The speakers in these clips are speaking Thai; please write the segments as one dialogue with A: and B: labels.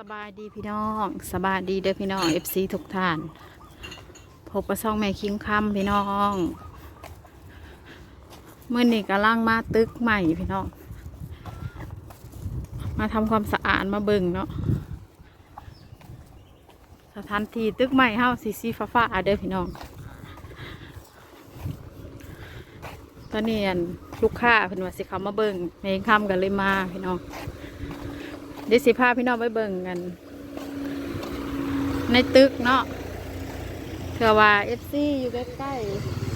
A: สบายดีพี่น้องสบายดีเด้อพี่น้องเอฟซีทุกท่านพบกับซ่องแม่คิงคำพี่น้องเมื่อนี้กำลังมาตึกใหม่พี่น้อง มาทำความสะอาดมาเบิ่งเนาะสถานที่ตึกใหม่เฮาสีสีฟ้าฟ้าเด้อพี่น้อง ตอนนี้อันลูกค้าเพิ่นว่าสิเขามาเบิ่งแม่คิงคำกันเลยมาพี่น้อง เดี๋ยวสิพาพี่น้องไปเบิ่งกัน ในตึกเนาะเผื่อว่าเอฟซีอยู่ใกล้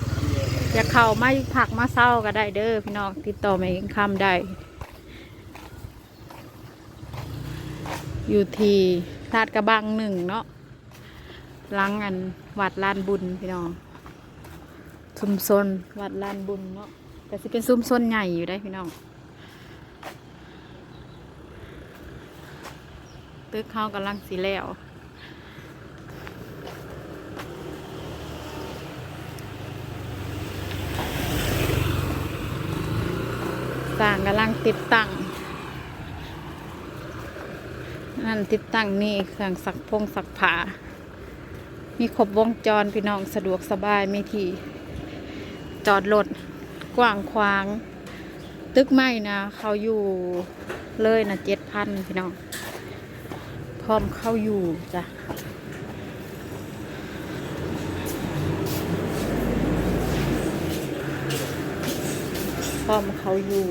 A: ๆอยากเข้ามาผักมาเศร้าก็ได้เด้อพี่น้องติดต่อมาเองคำได้ อยู่ที่ลาดกระบังหนึ่งเนาะหลังอันวัดลานบุญพี่น้องชุมชนวัดลานบุญเนาะแต่สิเป็นซุ้มชนใหญ่อยู่ได้พี่น้อง ตึกเขากำลังสีแล้วสร้างกำลังติดตั้ง นั่นติดตั้งนี่เครื่องสักพงสักผา มีครบวงจรพี่น้องสะดวกสบายไม่ที่จอดรถกว้างขวาง ตึกไม่นะ เขาอยู่เลยนะเจ็ดพันพี่น้อง พร้อมเข้าอยู่จ้ะพร้อมเขาอยู่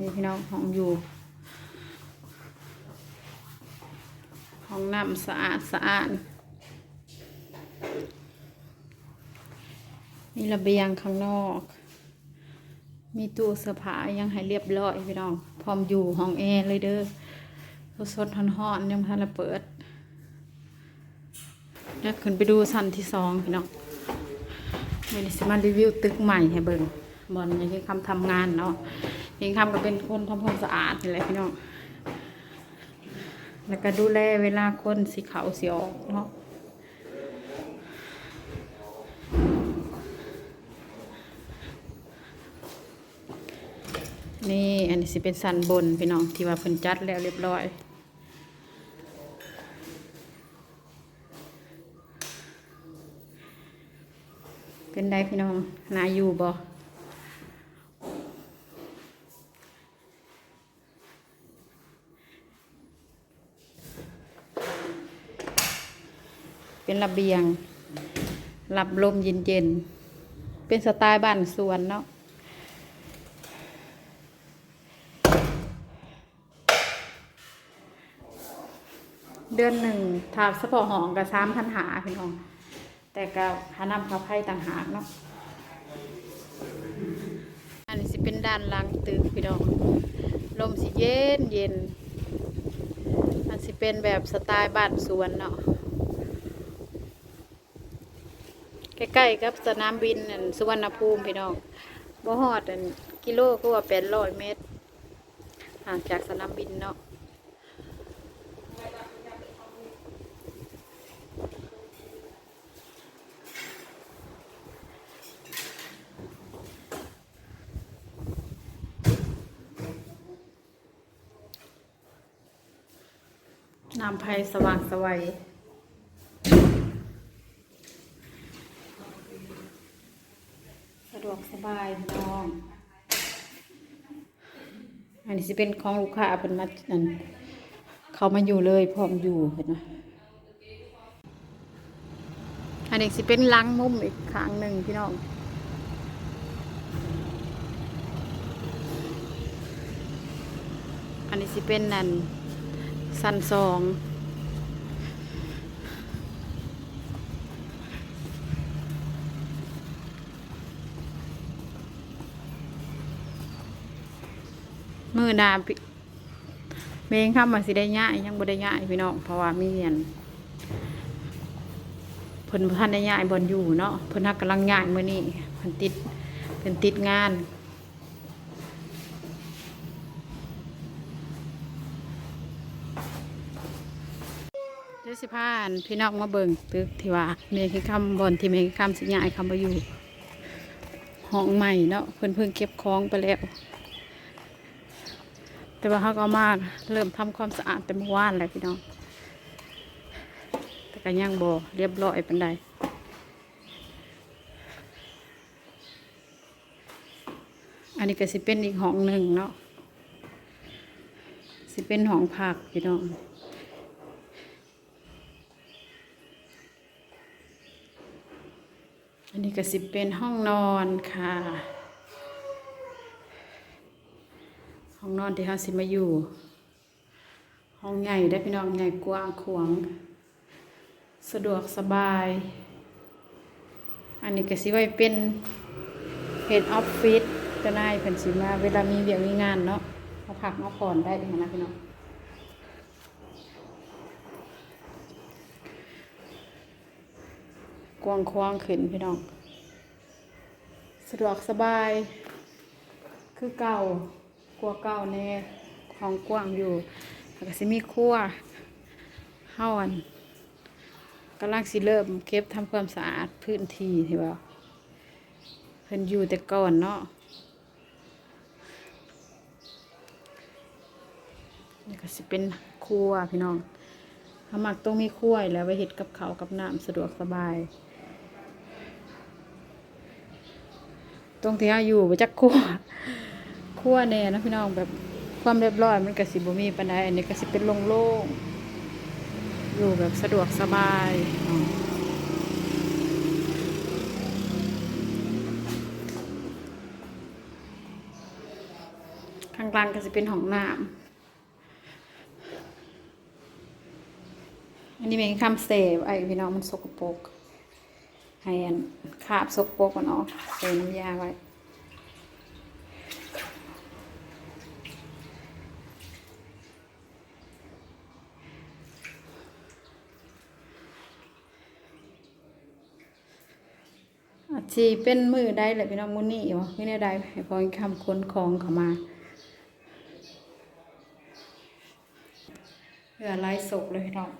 A: นี่พี่น้องห้องอยู่ ห้องน้ำสะอาดสะอาดมีระเบียงข้างนอก มีตู้เสื้อผ้ายังให้เรียบร้อยพี่น้อง พร้อมอยู่ห้องแอร์เลยเด้อสดๆร้อนๆยังพันละเปิดเดี๋ยวขึ้นไปดูชั้นที่สองพี่น้องวันนี้มารีวิวตึกใหม่ให้เบิ่ง บอลยังคำทำงานเนาะเองทำก็เป็นคนทำความสะอาดนี่แหละพี่น้องแล้วก็ดูแลเวลาคนสีขาวสีออกเนาะนี่อันนี้สิเป็นสันบนพี่น้องที่ว่าเพิ่นจัดแล้วเรียบร้อยเป็นได้พี่น้องนาอยู่บ่ เป็นระเบียงรับลมเย็นๆ เป็นสไตล์บ้านสวนเนาะเดือนหนึ่งทาสปอร์หองกับสามพันหาพี่น้อง แต่ก็หานำข้าไผ่ต่างหากเนาะอันนี้สิเป็นด้านหล่างตึกพี่น้องลมสิเย็นเย็นอันสิเป็นแบบสไตล์บ้านสวนเนาะ ใกล้ๆกับสนามบินอันสุวรรณภูมิพี่น้องบ่ฮอดอันกิโลก็ว่าแปดร้อยเมตรห่างจากสนามบินเนาะน้ำไผ่สว่างสวัย สะดวกสบายพี่น้อง อันนี้ สิเป็นของลูกค้าเป็นมาอันเขามาอยู่เลยพร้อมอยู่เห็นไหมอันนี้สิเป็นล้างมุมอีกครั้งหนึ่งพี่น้องอันนี้สิเป็นนั่นสันสอง มือนาพิเมงคำมาสิได้ง่ายยังบ่ได้ง่ายพี่น้องเพราะว่ามีเรียนเพิ่นบ่ทันได้ย้ายบ่อนอยู่เนาะเพิ่นฮักกำลังย้ายมื้อนี้เพิ่นติดเพิ่นติดงานเดี๋ยวสิพานพี่น้องมาเบิ่งตึกที่ว่าเมฆคำบอนที่เมฆคำสิย้ายคำมาอยู่ห้องใหม่เนาะเพิ่นเพิ่งเก็บของไปแล้ว แต่ว่าเขาก็เอามาเริ่มทำความสะอาดแต่เมื่อวานแหละพี่น้อง แต่ก็ยังบ่เรียบร้อยเปานใดอันนี้ก็สิเป็นอีกห้องหนึ่งเนาะสิเป็นห้องพักพี่น้องอันนี้ก็สิเป็นห้องนอนค่ะ ห้อง นอนที่เราสิมาอยู่ ห้องใหญ่ได้พี่น้องใหญ่กว้างขวางสะดวกสบาย อันนี้ก็สิไว้เป็นเฮดออฟฟิศก็ได้เพิ่นสิมาเวลามีเวียกมีงานเนาะมาพักมาผ่อนได้นะพี่น้องกว้างขวางขึ้นพี่น้อง สะดวกสบาย คือเก่า กลัวเก่าแน่ห้องกว้างอยู่แล้วก็สิมีครัวเฮาอันกำลังสิเริ่มเก็บทำความสะอาดพื้นที่ที่ว่าเพิ่นอยู่แต่ก่อนเนาะนี่ก็สิเป็นครัวพี่น้องถ้ามักต้องมีครัวแล้วไว้เฮ็ดกับเขากับน้ำสะดวกสบาย ตรงที่เราอยู่ไปจักครัว ครัวแน่นะพี่น้องแบบความเรียบร้อยมันก็สิบ่มีปานใดอันนี้ก็สิเป็นโล่งๆอยู่แบบสะดวกสบายข้างกลางก็สิเป็นห้องน้ำอันนี้เป็นคำเสพไอ้พี่น้องมันสกปรกให้อันขาบซกปรกมันออกใส่น้ำยาไว้ อาชีเป็นมือได้เลยพี่น้องมุนี่วะไม่ได้ได้ให้พอคำค้นของเขามาเหลือลายศกเลยพี่น้อง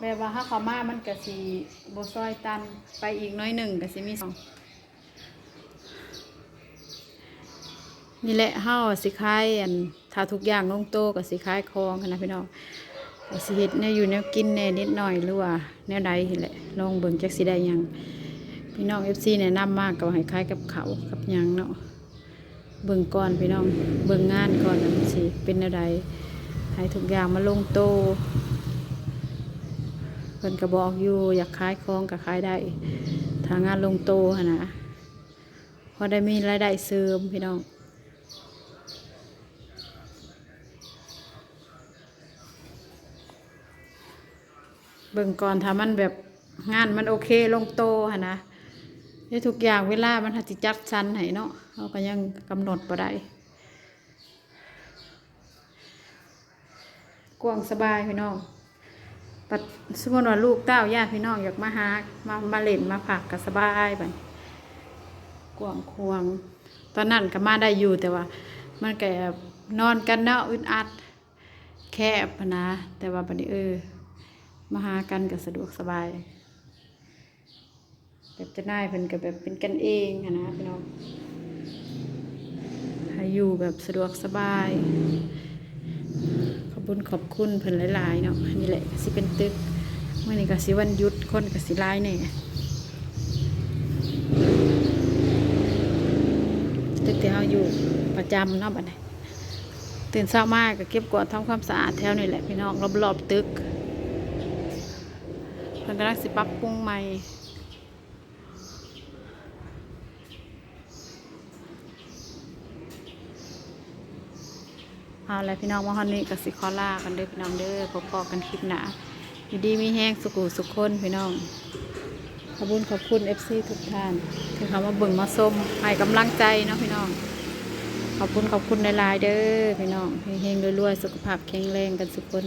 A: แบบว่าถ้าเขามามันก็สิบซอยตันไปอีกน้อยหนึ่งก็สิมีสองนี่แหละเฮาสิคายอัน ถ้าทุกอย่างลงโตก็สิคายคลองนะพี่น้องสิเฮ็ดแนวอยู่แนวกินแน่นิดหน่อยหรือว่าแนวใดแหละลองเบิ่งจักสิได้ยังพี่น้อง FC แนะนำมากก็ให้คล้ายกับเขากับยังเนาะเบิ่งก่อนพี่น้องเบิ่งงานก่อนว่ามันสิเป็นแนวใดให้ทุกอย่างมาลงโตเพิ่นก็บอกอยู่อยากขายของก็ขายได้ทางงานลงโตนะพอได้มีรายได้เสริมพี่น้อง เบิ่งก่อนถ้ามันแบบงานมันโอเคลงโตหนนะได้ทุกอย่างเวลามันหัดจิจัดชันให้เนาะเราก็ยังกำหนดบ่ได้กว้างสบายพี่น้องปัดสมมติว่าลูกเต้าญาติพี่น้องอยากมาหามามาเล่นมาผักก็สบายไปกวางควง ตอนนั้นก็มาได้อยู่แต่ว่า มันแก็นอนกันเนาะอึดอัด แคบนนะแต่ว่าบัดนี้เออ มาหากันก็สะดวกสบาย แบบจะน่ายเพิ่นก็แบบเป็นกันเองนะพี่น้องให้อยู่แบบสะดวกสบาย ขอบคุญขอบคุณเพิ่นหลาย ๆ เนาะนี่แหละสิเป็นตึกเมื่อนี้ก็สิวันยุดคนก็สิหลายแน่ยตึกที่เฮาอยู่ประจำเนาะบัดนี้ตื่นเช้ามากก็เก็บกวาดทำความสะอาดแถวนี่แหละพี่น้องรอบๆตึก เพิ่นกำลังสิปรับปรุงใหม่เอาละพี่น้องมาฮอนนี้ก็สิขอล่ากันเด้อพี่น้องเด้อพบๆกันคลิปหนาอยู่ดีมีแห้งสุขุสุขคนพี่น้อง ขอบคุณขอบคุณ FC ทุกท่านที่เขามาเบิ่งมาชมให้กำลังใจเนาะพี่น้อง ขอบคุณขอบคุณหลายเด้อพี่น้องเฮงๆรวยๆสุขภาพแข็งแรงกันทุกคน